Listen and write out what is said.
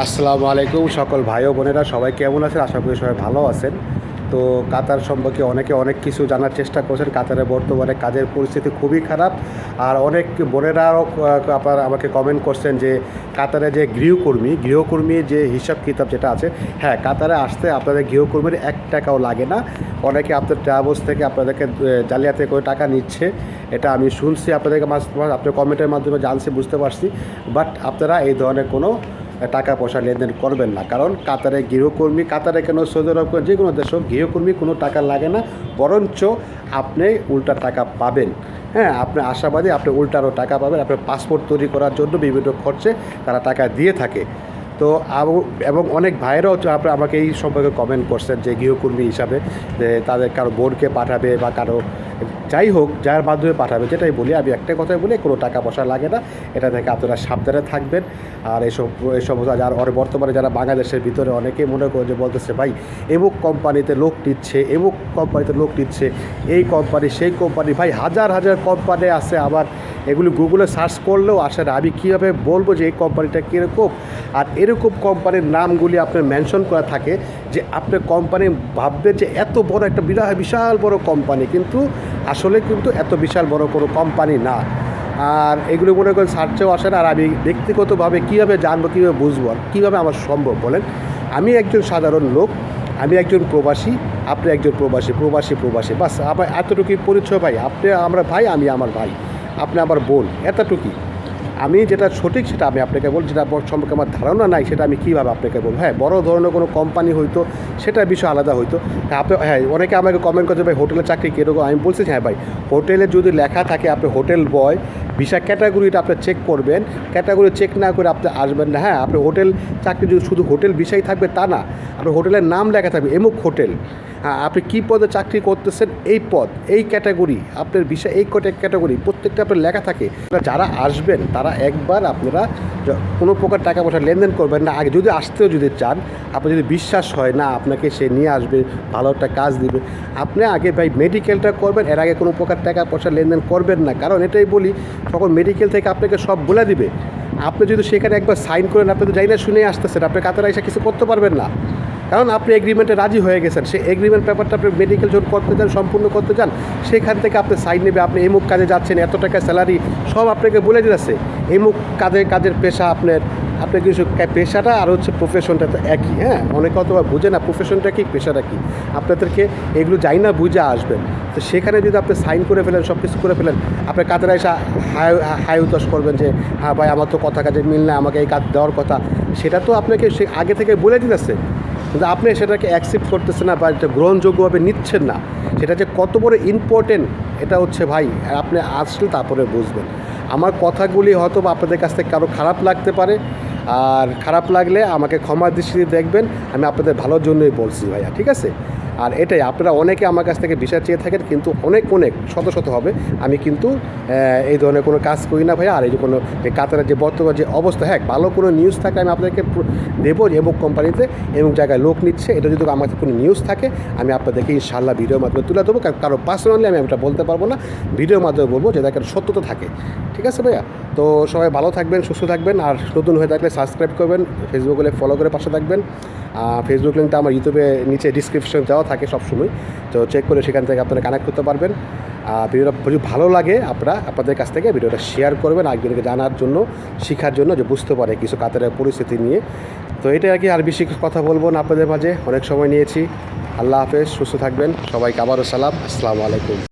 আসসালামু আলাইকুম সকল ভাই ও বোনেরা, সবাই কেমন আছেন? আশা করি সবাই ভালো আছেন। তো কাতার সম্পর্কে অনেকে অনেক কিছু জানার চেষ্টা করছেন। কাতারে বর্তমানে কাজের পরিস্থিতি খুবই খারাপ। আর অনেক বোনেরাও আপনার আমাকে কমেন্ট করছেন যে কাতারে যে গৃহকর্মী গৃহকর্মী যে হিসাব কিতাব যেটা আছে হ্যাঁ কাতারে আসতে আপনাদের গৃহকর্মীর এক টাকাও লাগে না। অনেকে আপনার ট্রাভেলস থেকে আপনাদেরকে জালিয়াতি করে টাকা নিচ্ছে। এটা আমি শুনছি, আপনাদেরকে আপনার কমেন্টের মাধ্যমে জানছি, বুঝতে পারছি। বাট আপনারা এই ধরনের কোনো টাকা পয়সা লেনদেন করবেন না। কারণ কাতারে গৃহকর্মী, কাতারে কেন সৌদি আরব যে কোনো দেশ হোক গৃহকর্মী কোনো টাকা লাগে না, বরঞ্চ আপনি উল্টা টাকা পাবেন। হ্যাঁ আপনি আশাবাদী আপনি উল্টারও টাকা পাবেন আপনার পাসপোর্ট তৈরি করার জন্য বিভিন্ন খরচে তারা টাকা দিয়ে থাকে। তো এবং অনেক ভাইয়েরাও আমাকে এই সম্পর্কে কমেন্ট করছেন যে গৃহকর্মী হিসাবে, যে তাদের কারও বোনকে পাঠাবে বা কারও যাই হোক, যার মাধ্যমে পাঠাবে, যেটাই বলি, আমি একটা কথাই বলি, কোনো টাকা পয়সা লাগে না। এটা থেকে আপনারা সাবধানে থাকবেন। আর এইসব এই সমস্ত যার বর্তমানে যারা বাংলাদেশের ভিতরে অনেকেই মনে করে যে বলতেছে, ভাই, এমুক কোম্পানিতে লোক নিচ্ছে, এমুক কোম্পানিতে লোক নিচ্ছে, এই কোম্পানি সেই কোম্পানি ভাই, হাজার হাজার কোম্পানি আছে আবার এগুলি গুগলে সার্চ করলেও আসে না। আমি কীভাবে বলব যে এই কোম্পানিটা কীরকম? আর এরকম কোম্পানির নামগুলি আপনার মেনশন করা থাকে যে আপনার কোম্পানি ভাববে যে এত বড় একটা বিরাট, বিশাল বড় কোম্পানি কিন্তু আসলে কিন্তু এত বিশাল বড় কোনো কোম্পানি না। আর এগুলো মনে করেন সার্চেও আসে না। আর আমি ব্যক্তিগতভাবে কীভাবে জানব, কীভাবে বুঝব, আর কীভাবে আমার সম্ভব বলেন? আমি একজন সাধারণ লোক, আমি একজন প্রবাসী, আপনি একজন প্রবাসী প্রবাসী প্রবাসী। বাস আমার এতটুকুই পরিচয় ভাই। আপনি, আমরা ভাই, আমি আমার ভাই। আপনি আমার বোন এতটুকুই। আমি যেটা সঠিক সেটা আমি আপনাকে বল যেটা সম্পর্কে আমার ধারণা নাই, সেটা আমি কীভাবে আপনাকে বলব? হ্যাঁ বড় ধরনের কোনো কোম্পানি হইতো সেটা বিষয় আলাদা হইতো আপনি হ্যাঁ অনেকে আমাকে কমেন্ট করছে, ভাই হোটেলের চাকরি কীরকম? আমি বলছি হ্যাঁ ভাই হোটেলে যদি লেখা থাকে আপনি হোটেল বয় ভিসা ক্যাটাগরিটা আপনি চেক করবেন। ক্যাটাগরি চেক না করে আপনি আসবেন না। হ্যাঁ আপনি হোটেল চাকরি যদি শুধু হোটেল বিষয় থাকবে তা না আপনার হোটেলের নাম লেখা থাকবে এমুক হোটেল হ্যাঁ আপনি কী পদে চাকরি করতেছেন এই পদ, এই ক্যাটাগরি আপনার বিষয় এই কটা ক্যাটাগরি প্রত্যেকটা আপনার লেখা থাকে। যারা আসবেন তারা একবার আপনারা কোনো প্রকার টাকা পয়সা লেনদেন করবেন না। আগে যদি আসতেও যদি চান আপনি যদি বিশ্বাস হয় না, আপনাকে সে নিয়ে আসবে, ভালো একটা কাজ দিবে, আপনি আগে ভাই মেডিকেলটা করবেন, এর আগে কোনো প্রকার টাকা পয়সা লেনদেন করবেন না। কারণ এটাই বলি, তখন মেডিকেল থেকে আপনাকে সব বলে দিবে। আপনি যদি সেখানে একবার সাইন করেন, আপনি তো যাই না শুনে আসতেছেন, আপনি কাতারা এসে কিছু করতে পারবেন না। কারণ আপনি এগ্রিমেন্টে রাজি হয়ে গেছেন। সেই এগ্রিমেন্ট পেপারটা আপনি মেডিকেল জোন করতে চান, সম্পূর্ণ করতে চান, সেখান থেকে আপনি সাইন নেবে, আপনি এমুক কাজে যাচ্ছেন, এত টাকা স্যালারি সব আপনাকে বলে দিচ্ছে এমুক কাজের কাজের পেশা আপনার আপনার কিছু পেশাটা আর হচ্ছে প্রফেশনটা তো একই হ্যাঁ? অনেকে অথবা বুঝে না প্রফেশনটা কি, পেশাটা কি? আপনাদেরকে এগুলো যাই না বুঝে আসবেন। তো সেখানে যদি আপনি সাইন করে ফেলেন সব কিছু করে ফেলেন, আপনি কাতারে এসে হাই হাই উতাস করবেন যে হ্যাঁ ভাই, আমার তো কথা কাজে মিল না, আমাকে এই কাজ দেওয়ার কথা। সেটা তো আপনাকে সে আগে থেকে বলে দিতেছে। কিন্তু আপনি সেটাকে অ্যাকসেপ্ট করতেছেন না বা এটা গ্রহণযোগ্যভাবে নিচ্ছেন না, সেটা যে কত বড় ইম্পর্টেন্ট এটা হচ্ছে ভাই, আপনি আসলে তারপরে বুঝবেন। আমার কথাগুলি হয়তো বা আপনাদের কাছ থেকে কারও খারাপ লাগতে পারে, আর খারাপ লাগলে আমাকে ক্ষমা দৃষ্টিতে দেখবেন, আমি আপনাদের ভালোর জন্যই বলছি ভাইয়া, ঠিক আছে? আর এটাই, আপনারা অনেকে আমার কাছ থেকে বিষয় চেয়ে থাকেন, কিন্তু অনেক অনেক, শত শত হবে। আমি কিন্তু এই ধরনের কোনো কাজ করি না ভাইয়া। আর এই যে কোনো কাতারের যে বর্তমান যে অবস্থা হ্যাঁ ভালো কোনো নিউজ থাকে, আমি আপনাদেরকে দেবো এমুক কোম্পানিতে এবং জায়গায় লোক নিচ্ছে। এটা যদি আমার কোনো নিউজ থাকে, আমি আপনাদেরকে ইনশাল্লাহ ভিডিওর মাধ্যমে তুলে দেবো কারণ কারও পার্সোনালি আমি এটা বলতে পারব না। ভিডিওর মাধ্যমে বলব যে দেখেন, সত্যতা থাকে। ঠিক আছে ভাইয়া? তো সবাই ভালো থাকবেন, সুস্থ থাকবেন। আর নতুন হয়ে থাকলে সাবস্ক্রাইব করবেন ফেসবুকে ফলো করে পাশে থাকবেন। ফেসবুক লিঙ্কটা আমার ইউটিউবে নিচে ডিসক্রিপশন দেওয়া থাকে সবসময় তো চেক করে সেখান থেকে আপনারা কানেক্ট করতে পারবেন। আর ভিডিওটা যদি ভালো লাগে আপনারা, আপনাদের কাছ থেকে ভিডিওটা শেয়ার করবেন একজনকে জানার জন্য, শেখার জন্য যে বুঝতে পারে কিছু কাতারের পরিস্থিতি নিয়ে। তো এটা আর কি, আর বেশি কথা বলব না আপনাদের মাঝে। অনেক সময় নিয়েছি। আল্লাহ হাফেজ, সুস্থ থাকবেন। সবাইকে আবারও সালাম। আসসালামু আলাইকুম।